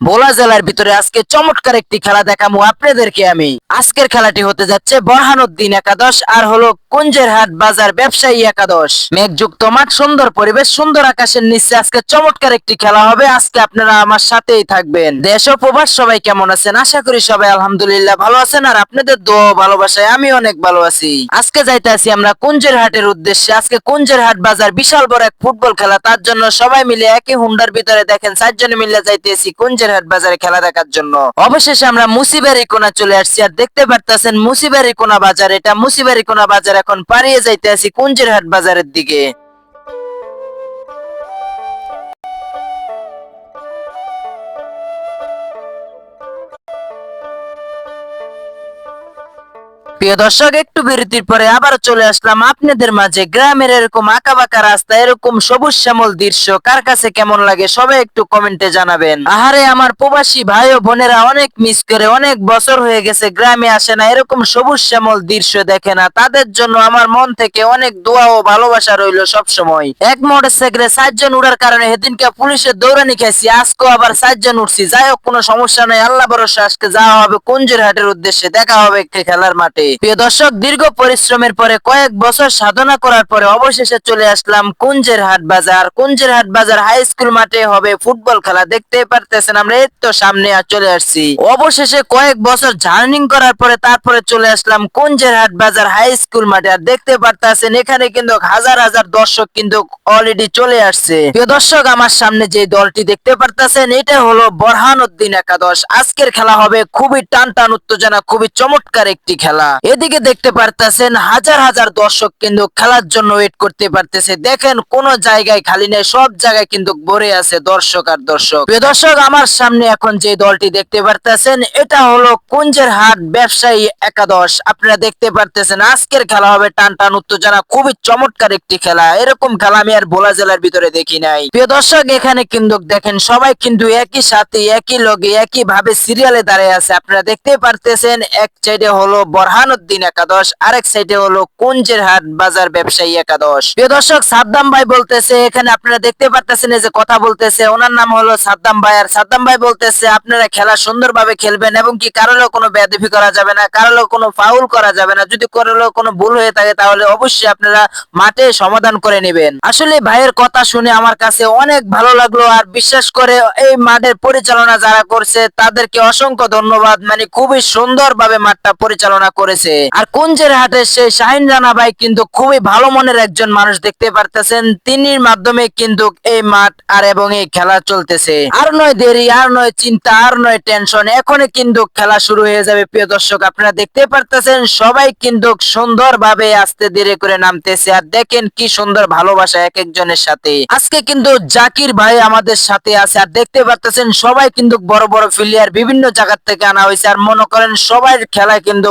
ভোলা জেলার ভিতরে আজকে চমৎকার একটি খেলা দেখাবো আপনাদেরকে আমি। আজকের খেলাটি হতে যাচ্ছে বরহানুদ্দিন একাদশ আর হলো কুঞ্জেরহাট বাজার ব্যবসায়ী একাদশ। মেঘযুক্ত মাঠ, সুন্দর পরিবেশ, সুন্দর আকাশের নিচে আজকে চমৎকার একটি খেলা হবে। আজকে আপনারা আমার সাথেই থাকবেন। দেশ ও প্রবাস, সবাই কেমন আছেন? আশা করি সবাই আলহামদুলিল্লাহ ভালো আছেন আর আপনাদের দোয়া ভালোবাসায় আমি অনেক ভালো আছি। আজকে যাইতে আছি আমরা কুঞ্জের হাটের উদ্দেশ্যে। আজকে কুঞ্জের হাট বাজার বিশাল বড় এক ফুটবল খেলা। তার জন্য সবাই মিলে একই হুন্ডার ভিতরে দেখেন, চারজন মিলে যাইতেছি কুঞ্জের হাট বাজারে খেলা দেখার জন্য। অবশেষে আমরা মুসিবারি কোনা চলে আসছি আর দেখতে পারতেছেন মুসিবারি ইকোনা বাজার। এটা মুসিবারি কোনা বাজার এখন পাড়িয়ে যাইতে আছি কুঞ্জের হাট বাজারের দিকে। প্রিয় দর্শক, একটু বিরতির পরে আবার চলে আসলাম আপনাদের মাঝে। গ্রামের এরকম আঁকা বাঁকা রাস্তা, এরকম সবুজ শ্যামল দৃশ্য, কার কাছে কেমন লাগে সবাই একটু কমেন্টে জানাবেন। আহারে, আমার প্রবাসী ভাই ও বোনেরা অনেক মিস করে, অনেক বছর হয়ে গেছে, গ্রামে আসে না, এরকম সবুজ শ্যামল দৃশ্য দেখে না। তাদের জন্য আমার মন থেকে অনেক দোয়া ও ভালোবাসা রইল সব সময় এক মোটর সাইকেলে চারজন উড়ার কারণে সেদিনকে পুলিশের দৌড়ানি খাইছি, আজকেও আবার চারজন উঠছি যাই হোক, কোনো সমস্যা নাই, আল্লাহ ভরসা, আজকে যাওয়া হবে কুঞ্জের হাটের উদ্দেশ্যে, দেখা হবে একটি খেলার মাঠে। প্রিয় দর্শক, দীর্ঘ পরিশ্রমের পরে কয়েক বছর সাধনা করার পরে অবশেষে চলে আসলাম কুঞ্জের হাট বাজার। কুঞ্জের হাট বাজার হাই স্কুল মাঠে হবে ফুটবল খেলা। দেখতে পারতেছেন আমরা, এই তো সামনে চলে আসছি। অবশেষে কয়েক বছর জার্নিং করার পরে তারপরে চলে আসলাম কুঞ্জের হাট বাজার হাই স্কুল মাঠে। আর দেখতে পারতেছেন এখানে কিন্তু হাজার হাজার দর্শক কিন্তু অলরেডি চলে আসছে। প্রিয় দর্শক, আমার সামনে যে দলটি দেখতে পারতেছেন, এটা হলো বরহানুদ্দিন একাদশ। আজকের খেলা হবে খুবই টান টান উত্তেজনা, খুবই চমৎকার একটি খেলা। এদিকে দেখতে পারতেছেন হাজার হাজার দর্শক কিন্তু খেলার জন্য ওয়েট করতে পারতেছে। দেখেন, কোন জায়গায় খালি নেই, সব জায়গায় কিন্তু ভরে আছে দর্শক আর দর্শক। প্রিয় দর্শক, আমার সামনে এখন যে দলটি দেখতে পারতেছেন, এটা হলো কুঞ্জের হাট ব্যবসায়ী একাদশ। আপনারা দেখতে পারতেছেন, আজকের খেলা হবে টান টান উত্তেজনা, খুবই চমৎকার একটি খেলা। এরকম খেলা আমি আর ভোলা জেলার ভিতরে দেখি নাই। প্রিয় দর্শক, এখানে কিন্তু দেখেন, সবাই কিন্তু একই সাথে, একই লগে একই ভাবে সিরিয়ালে দাঁড়িয়ে আছে। আপনারা দেখতে পারতেছেন, এক সাইডে হলো বরহানুদ্দিন একাদশ, আরেক সাইডে হলো কুঞ্জের হাট বাজার ব্যবসায়ী একাদশ। প্রিয় দর্শক, সাদ্দাম ভাই বলতেছে, এখানে আপনারা দেখতে পারতেছেন যে কথা বলতেছে, ওনার নাম হলো সাদ্দাম ভাই। আর সাদ্দাম ভাই বলতেছে, আপনারা খেলা সুন্দরভাবে খেলবেন এবং কি কারোর কোনো বেদফি করা যাবে না কারোর কোনো ফাউল করা যাবে না। যদি কারোর কোনো ভুল হয়ে থাকে, তাহলে অবশ্যই আপনারা মাঠে সমাধান করে নেবেন। আসলে ভাইয়ের কথা শুনে আমার কাছে অনেক ভালো লাগল, আর বিশ্বাস করে এই মাঠের পরিচালনা যারা করছে, তাদেরকে অসংখ্য ধন্যবাদ। মানে খুবই সুন্দরভাবে মাঠটা পরিচালনা করেছে। আর কুঞ্জের হাটে সেই শাহিন রানা ভাই কিন্তু খুবই ভালো মনের একজন মানুষ দেখতে পারতেছেন। তিনির মাধ্যমে কিন্তু এই মাঠ আর এবং এই খেলা চলতেছে। আর নয় দেরি, আর নয় চিন্তা, আর নয় টেনশন, এখনই কিন্তু খেলা শুরু হয়ে যাবে। প্রিয় দর্শক, আপনারা দেখতে পারতেছেন, সবাই কিন্তু সুন্দর ভাবে আস্তে ধীরে করে নামতেছে। আর দেখেন কি সুন্দর ভালোবাসা এক একজনের সাথে। আজকে কিন্তু জাকির ভাই আমাদের সাথে আছে। আর দেখতে পারতেছেন, সবাই কিন্তু বড় বড় প্লেয়ার বিভিন্ন জায়গা থেকে আনা হয়েছে। আর মনে করেন সবাই খেলায় কিন্তু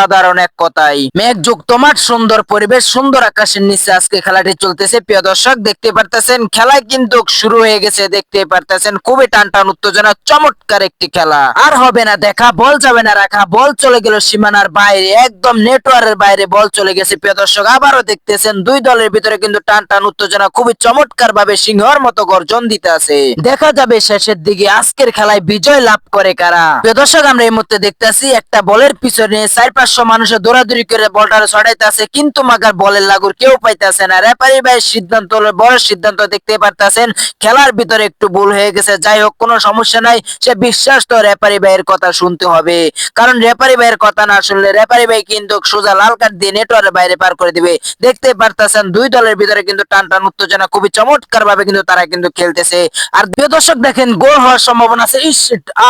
অসাধারণ এক কথাই। মেঘযুক্ত মাঠ, সুন্দর পরিবেশ, সুন্দর আকাশের নিচে আজকে খেলাটি চলতেছে। প্রিয় দর্শক, দেখতে পারতেছেন, খেলায় কিন্তু শুরু হয়ে গেছে, দেখতে পারতেছেন, খুবই টান টান উত্তেজনা, চমৎকার একটি খেলা। আর হবে না, দেখা, বল যাবে না রাখা, বল চলে গেল সীমানার বাইরে, একদম নেটওয়ার্কের বাইরে বল চলে গেছে। প্রিয় দর্শক, আবারও দেখতেছেন, দুই দলের ভিতরে কিন্তু টান টান উত্তেজনা, খুবই চমৎকার ভাবে সিংহর মতো গর্জন দিতে আছে। দেখা যাবে শেষের দিকে, আজকের খেলায় বিজয় লাভ করে কারা? প্রিয় দর্শক, আমরা এই মুহূর্তে দেখতেছি, একটা বলের পিছনে চার পাঁচশো মানুষের দৌড়াদৌড়ি করে বলটা ছড়াইতে আছে, কিন্তু মাগার বলের লাগুর কেউ পাইতেছে না। রেফারি ভাই সিদ্ধান্ত বড় সিদ্ধান্ত দেখতে পারতেছেন, খেলার ভিতরে একটু ভুল হয়ে গেছে। যাই হোক, কোনো সমস্যা নাই, সে বিশ্বাস তো রেফারি ভাইয়ের কথা শুনতে হবে। কারণ রেফারি ভাইয়ের কথা না শুনলে রেফারি ভাই কিন্তু সোজা লাল কার্ড দিয়ে নেটওয়ার্কের বাইরে পার করে দিবে। দেখতে পারতেছেন, দুই দলের ভিতরে কিন্তু টান টান উত্তেজনা খুবই চমৎকার ভাবে কিন্তু তারা কিন্তু খেলতেছে। আর দুই দর্শক, দেখেন গোল হওয়ার সম্ভাবনা আছে। ইস,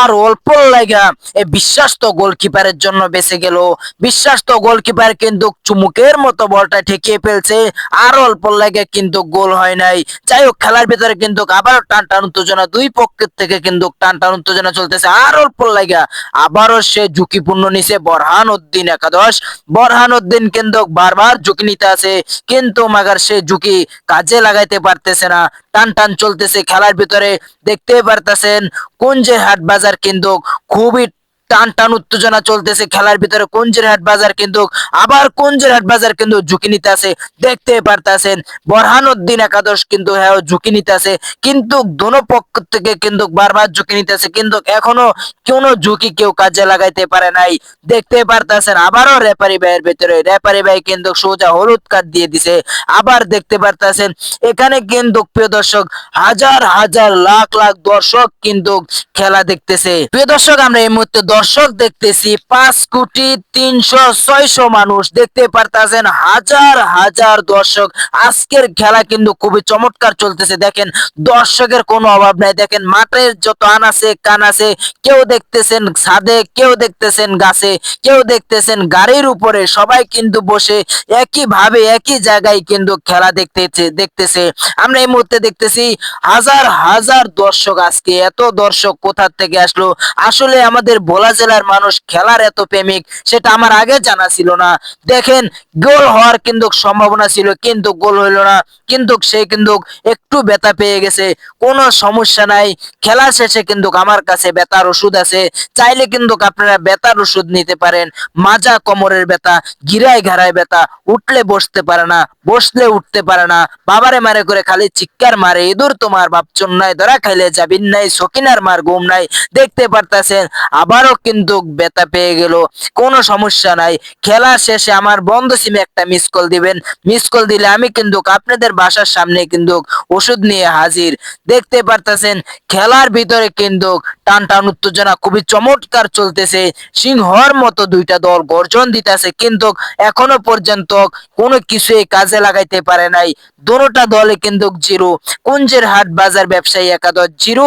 আর অল্প লাগা এই বিশ্বাস তো গোলকিপারের জন্য বেঁচে গেল। বিশ্বাস তো গোলকিপার কিন্তু চুমুকের মতো বলটা ঠেকিয়ে ফেলছে। আর অল্প লাগে কিন্তু গোল হয় নাই। যাই হোক, খেলার ভিতরে কিন্তু আবারও টান টান উত্তেজনা, দুই পক্ষের থেকে কিন্তু টান টান উত্তেজনা চলতেছে। আর অল্প লাগা আবারও সে ঝুঁকিপূর্ণ নিছে বরহান উদ্দিন একাদশ। বরহান উদ্দিন কিন্তু বারবার ঝুঁকি নিতে আছে, কিন্তু মাগার সে ঝুঁকি কাজে লাগাইতে পারতেছে না। টান টান চলতেছে খেলার ভিতরে। দেখতে পারতেছেন কোন যে হাট বাজার কিন্তু খুবই টান টান উত্তেজনা চলতেছে। খেলার ভিতরে কুঞ্জিরহাট বাজার কিন্তু, আবার কুঞ্জিরহাট বাজার কিন্তু ঝুঁকি নিতে আছে দেখতে পারতাছেন, বরহানুদ্দিন একাদশ কিন্তু হ্যাঁ ঝুঁকি নিতে আছে কিন্তু দোনো পক্ষ থেকে কিন্তু বারবার ঝুঁকি নিতে আছে কিন্তু এখনও কোনো ঝুঁকি কেউ কাজে লাগাইতে পারে নাই। দেখতে পারতাছেন, আবারও রেপারি ভাইয়ের ভিতরে। রেপারি ভাই কিন্তু সোজা হলুদ কার্ড দিয়ে দিছে। আবার দেখতে পারতাছেন, এখানে কিন্তু প্রিয় দর্শক, হাজার হাজার, লাখ লাখ দর্শক কিন্তু খেলা দেখতেছে। প্রিয় দর্শক, আমরা এই মুহূর্তে দর্শক দেখতেছি পাঁচ কোটি তিনশো ছয়শো মানুষ দেখতে পারতাছেন, হাজার হাজার দর্শক। আজকের খেলা কিন্তু খুবই চমৎকার চলতেছে, দেখেন। দর্শকের কোনো অভাব নাই, দেখেন মাঠের যত আন আছে, কান আছে, কেউ দেখতেছেন ছাদে, কেউ দেখতেছেন গাছে, কেউ দেখতেছেন গাড়ির উপরে, সবাই কিন্তু বসে একই ভাবে একই জায়গায় কিন্তু খেলা দেখতেছে দেখতেছে। আমরা এই মুহূর্তে দেখতেছি হাজার হাজার দর্শক আজকে, এত দর্শক কোথা থেকে আসলো? আসলে আমাদের ভোলা জেলার মানুষ খেলার এত প্রেমিক, সেটা আমার আগে জানা ছিল না। দেখেন, গোল হওয়ার কিন্তু সম্ভাবনা ছিল, কিন্তু গোল হইল না। কিন্তু সে কিন্তু একটু ব্যথা পেয়ে গেছে। কোনো সমস্যা নাই। খেলা শেষে কিন্তু আমার কাছে ব্যথার ওষুধ আছে। চাইলে কিন্তু আপনারা ব্যথার ওষুধ নিতে পারেন। মাজা কোমরের ব্যথা গিরায় ঘাড়ায় ব্যথা, উঠলে বসতে পারে না, বসলে উঠতে পারে না। বাবারে মারে করে খালি চিৎকার মারে, ইঁদুর তোমার বাপ নাই, ধরা খাইলে যাবিন নাই, সকিনার মার ঘুম নাই। দেখতে পারতাছেন, আবারও কিন্তু ব্যথা পেয়ে গেল। কোনো সমস্যা নাই। খেলা শেষে আমার বন্ধ সিমে একটা মিস কল দিবেন। মিস কল দিলে আমি কিন্তু আপনাদের বাসার সামনে কিন্তু ওষুধ নিয়ে হাজির। দেখতে পারতাছেন, খেলার ভিতরে কিন্তু টান টান উত্তেজনা খুবই চমৎকার চলতেছে। সিংহর মতো দুইটা দল গর্জন দিতেছে, কিন্তু এখনও পর্যন্ত কোনো কিছুই কাজে লাগাইতে পারে নাই। দোনোটা দলে কিন্তু জিরো। কুঞ্জের হাট বাজার ব্যবসায়ী একাদশ জিরো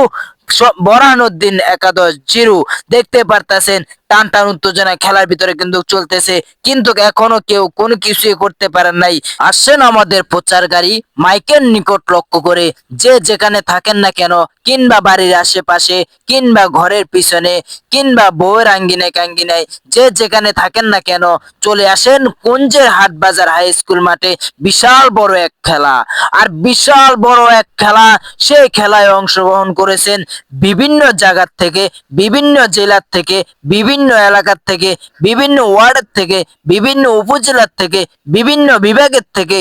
বরহানুদ্দিন একাদশ জিরু দেখতে পারতাছেন টান টান উত্তেজনা খেলার ভিতরে কিন্তু চলতেছে। কিন্তু এখনও কেউ কোনো কিছুই করতে পারেন নাই। আসছেন আমাদের প্রচার গাড়ি মাইকের নিকট লক্ষ্য করে। যে যেখানে থাকেন না কেন, কিংবা বাড়ির আশেপাশে, কিংবা ঘরের পিছনে, কিংবা বউয়ের আঙ্গিনায় কাঙ্গিনায়, যে যেখানে থাকেন না কেন, চলে আসেন কুঞ্জের হাট বাজার হাই স্কুল মাঠে। বিশাল বড় এক খেলা। আর বিশাল বড় এক খেলা সেই খেলায় অংশগ্রহণ করেছেন বিভিন্ন জায়গার থেকে, বিভিন্ন জেলার থেকে, বিভিন্ন এলাকার থেকে, বিভিন্ন ওয়ার্ডের থেকে, বিভিন্ন উপজেলার থেকে, বিভিন্ন বিভাগের থেকে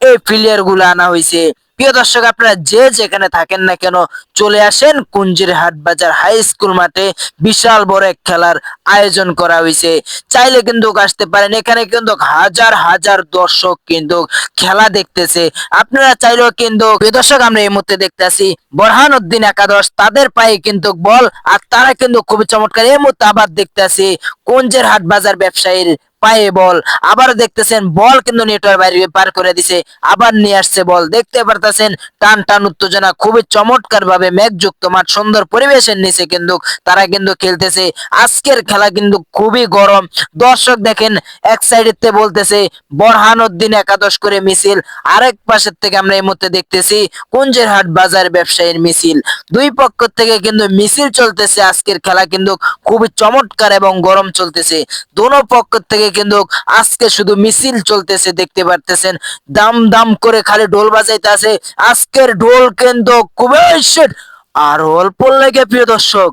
এই প্লেয়ারগুলো আনা হয়েছে। প্রিয় দর্শক, আপনারা যে যেখানে থাকেন না কেন চলে আসেন কুঞ্জির হাট বাজার হাই স্কুল মাঠে বিশাল বড় এক খেলার আয়োজন করা হয়েছে। চাইলে কিন্তু আসতে পারেন, এখানে কিন্তু হাজার হাজার দর্শক কিন্তু খেলা দেখতেছে। আপনারা চাইলেও কিন্তু, প্রিয় দর্শক, আমরা এই মুহূর্তে দেখতেছি বরহান উদ্দিন একাদশ, তাদের পায়ে কিন্তু বল, আর তারা কিন্তু খুবই চমৎকার। এই মুহূর্তে আবার দেখতেছি কুঞ্জের হাট বাজার ব্যবসায়ীর পায়ে বল। আবার দেখতেছেন বল কিন্তু নেটওয়ার্ক বাইরে পার করে দিছে। আবার নিয়ে আসছে বল। দেখতে পারতেছেন টান টান উত্তেজনা খুবই চমৎকার ভাবে মেঘযুক্ত মাঠ, সুন্দর পরিবেশের নিচে কিন্তু তারা কিন্তু খেলতেছে। আজকের খেলা কিন্তু খুবই গরম। দর্শক দেখেন, এক সাইডেতে বলতেছে, বরহানুদ্দিন একাদশ করে মিছিল। আরেক পাশের থেকে আমরা এই মুহূর্তে দেখতেছি, কুঞ্জেরহাট বাজার ব্যবসায়ীর মিছিল। দুই পক্ষ থেকে কিন্তু মিছিল চলতেছে। আজকের খেলা কিন্তু খুবই চমৎকার এবং গরম চলতেছে। দোনো পক্ষ থেকে কিন্তু আজকে শুধু মিছিল চলতেছে, দেখতে পারতেছেন। দাম দাম করে খালি ঢোল বাজাইতে আছে আজকের ঢোল কিন্তু খুবই। আর অল্প লেগে, প্রিয় দর্শক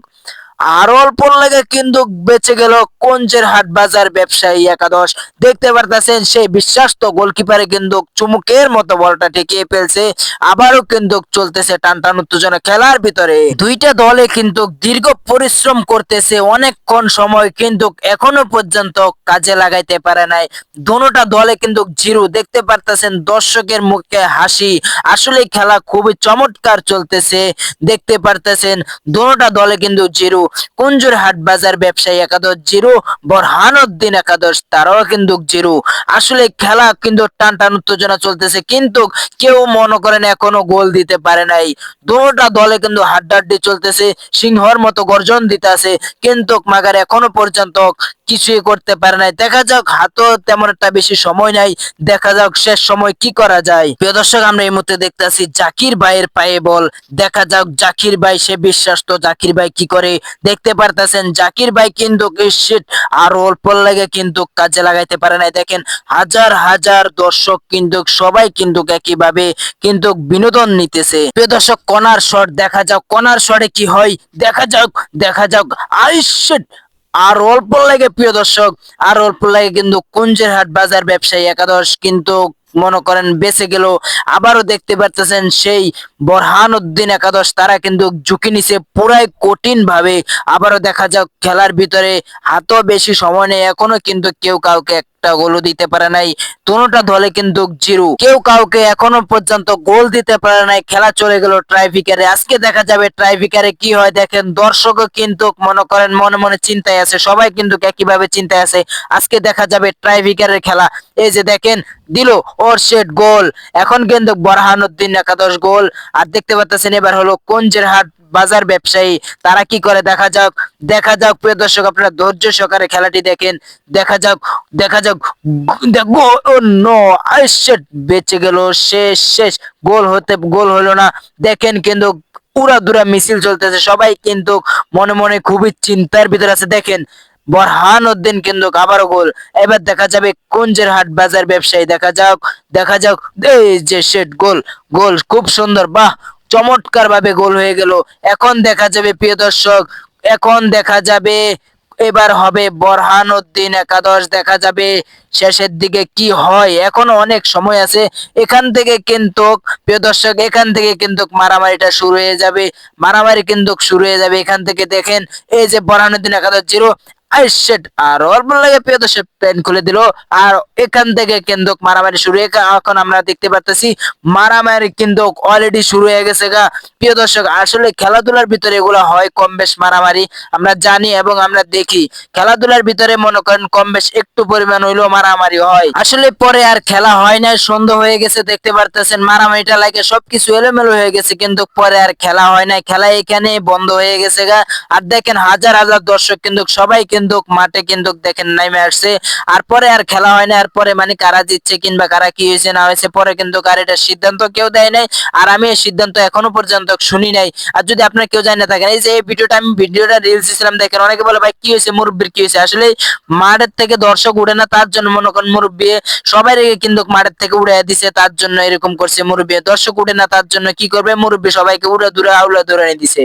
আর অল্প লেগে কিন্তু বেঁচে গেল কঞ্জের হাট বাজার ব্যবসায়ী একাদশ। দেখতে পারতেছেন সেই বিশ্বাস্ত গোলকিপারে কিন্তু চুমুকের মতো বলটা ঠেকিয়ে ফেলছে। আবারও কিন্তু চলতেছে টান টান উত্তেজনা খেলার ভিতরে। দুইটা দলে কিন্তু দীর্ঘ পরিশ্রম করতেছে, অনেকক্ষণ সময় কিন্তু এখনও পর্যন্ত কাজে লাগাইতে পারে নাই। দোনোটা দলে কিন্তু জিরো। দেখতে পারতেছেন দর্শকের মুখে হাসি। আসলে খেলা খুবই চমৎকার চলতেছে। দেখতে পারতেছেন দোনোটা দলে কিন্তু জিরো। কুঞ্জুর হাট বাজার ব্যবসায়ী একাদশ জিরো, বরহানুদ্দিন একাদশ তারাও কিন্তু জিরো। আসলে খেলা কিন্তু টান টান উত্তেজনা চলতেছে, কিন্তু কেউ মনে করেন এখনও গোল দিতে পারে নাই। দুটা দলে কিন্তু হাড্ডাড্ডি চলতেছে, সিংহর মতো গর্জন দিতেছে, কিন্তু মাগার এখনও পর্যন্ত কিছুই করতে পারে নাই। দেখা যাক হাতও তেমন একটা বেশি সময় নাই। দেখা যাক শেষ সময় কি করা যায়। প্রিয় দর্শক আমরা এই মুহূর্তে দেখতেছি জাকির ভাইয়ের পায়ে বল। দেখা যাক জাকির ভাই সে বিশ্বাস তো জাকির ভাই কি করে দেখতে পারতেছেন। জাকির ভাই কিন্তু আর অল্প লাগে কিন্তু কাজে লাগাইতে পারে নাই। দেখেন হাজার হাজার দর্শক কিন্তু সবাই কিন্তু একইভাবে কিন্তু বিনোদন নিতেছে। প্রিয় দর্শক কনার শট দেখা যাক কনার শটে কি হয়। দেখা যাক দেখা যাক। আই shit, আর অল্প লাগে প্রিয় দর্শক, আর অল্প লাগে কিন্তু কুঞ্জের হাট বাজার ব্যবসায়ী একাদশ কিন্তু মনে করেন বেঁচে গেল আবারও দেখতে পারতেছেন সেই বরহান উদ্দিন একাদশ, তারা কিন্তু ঝুঁকি নিছে পুরাই কঠিন ভাবে আবারও দেখা যাক খেলার ভিতরে হাতও বেশি সময় নেই, এখনও কিন্তু কেউ কাউকে একটা গোলও দিতে পারে নাই। দুটোটা দলে কিন্তু জিরো। কেউ কাউকে এখনও পর্যন্ত গোল দিতে পারে নাই। খেলা চলে গেল ট্রাইফিকারে আজকে দেখা যাবে ট্রাইফিকারে কি হয় দেখেন। দর্শকও কিন্তু মনে করেন মনে মনে চিন্তায় আছে। সবাই কিন্তু একইভাবে চিন্তায় আছে। আজকে দেখা যাবে ট্রাইফিকারের খেলা। এই যে দেখেন, দিল ওর শেট গোল এখন কিন্তু বরহানুদ্দিন একাদশ গোল আর দেখতে পাচ্ছেন এবার হলো কঞ্জের হাট বাজার ব্যবসায়ী। তারা কি করে? দেখা যাক। দেখা যাক, প্রিয় দর্শক, আপনারা ধৈর্য সহকারে খেলাটি দেখেন। দেখা যাক দেখা যাক দেখো ও নো আইশেট বেঁচে গেল, শেষ শেষ। গোল হতে, গোল হলো না। দেখেন কিন্তু পুরা দুরা মিছিল চলতেছে। সবাই কিন্তু মনে মনে খুবই চিন্তার ভিতরে আছে। দেখেন, বরহান উদ্দিন কিন্তু আবারও গোল। এবার দেখা যাবে কুঞ্জের হাট বাজার ব্যবসায়ী। দেখা যাক দেখা যাক। এই যে শেট গোল গোল, খুব সুন্দর। বাহ চমৎকার ভাবে গোল হয়ে গেল। এখন দেখা যাবে, প্রিয় দর্শক, এখন দেখা যাবে এবার হবে বরহান উদ্দিন একাদশ, দেখা যাবে শেষের দিকে কি হয়। এখনও অনেক সময় আছে। এখান থেকে কিন্তু, প্রিয় দর্শক, এখান থেকে কিন্তু মারামারিটা শুরু হয়ে যাবে। মারামারি কিন্তু শুরু হয়ে যাবে। এখান থেকে দেখেন, এই যে বরহানুদ্দিন একাদশ জিরো আইশেট আর অল্প লাগে প্রিয় খুলে দিল। আর এখান থেকে কিন্তু মারামারি শুরু এখন আমরা দেখতে পারতেছি, মারামারি কিন্তু অলরেডি শুরু হয়ে গেছে গা। প্রিয় দর্শক, আসলে খেলাধুলার ভিতরে এগুলো হয় কম বেশ মারামারি। আমরা জানি এবং আমরা দেখি, খেলাধুলার ভিতরে মনে করেন কম বেশ একটু পরিমাণ হইলেও মারামারি হয়। আসলে পরে আর খেলা হয় না সন্ধ্যা হয়ে গেছে, দেখতে পারতেছেন। মারামারিটা লাগে সবকিছু এলোমেলো হয়ে গেছে, কিন্তু পরে আর খেলা হয় না খেলা এখানে বন্ধ হয়ে গেছে গা। আর দেখেন হাজার হাজার দর্শক কিন্তু সবাই কিন্তু মাঠে কিন্তু দেখেন নেমে আসছে। আর পরে আর খেলা হয় না, আর পরে মানে কারা জিতছে কিংবা কারা কি হয়েছে না হয়েছে, পরে কিন্তু সিদ্ধান্ত কেউ দেয় নাই, আর আমি এই সিদ্ধান্ত এখনও পর্যন্ত শুনি নাই। আর যদি আপনার কেউ জানে থাকেন, এই যে এই ভিডিওটা আমি ভিডিওটা রিলস দেখেন অনেকে বলে, ভাই, কি হয়েছে? মুরব্বীর কি হয়েছে? আসলে মাঠের থেকে দর্শক উঠে না, তার জন্য মনে করেন মুরব্বী সবাই কিন্তু মাঠের থেকে উড়ে দিছে, তার জন্য এরকম করছে মুরব্বী। দর্শক উঠে না, তার জন্য কি করবে? মুরব্বী সবাইকে উড়ে দূরে আউলা দূরে দিছে।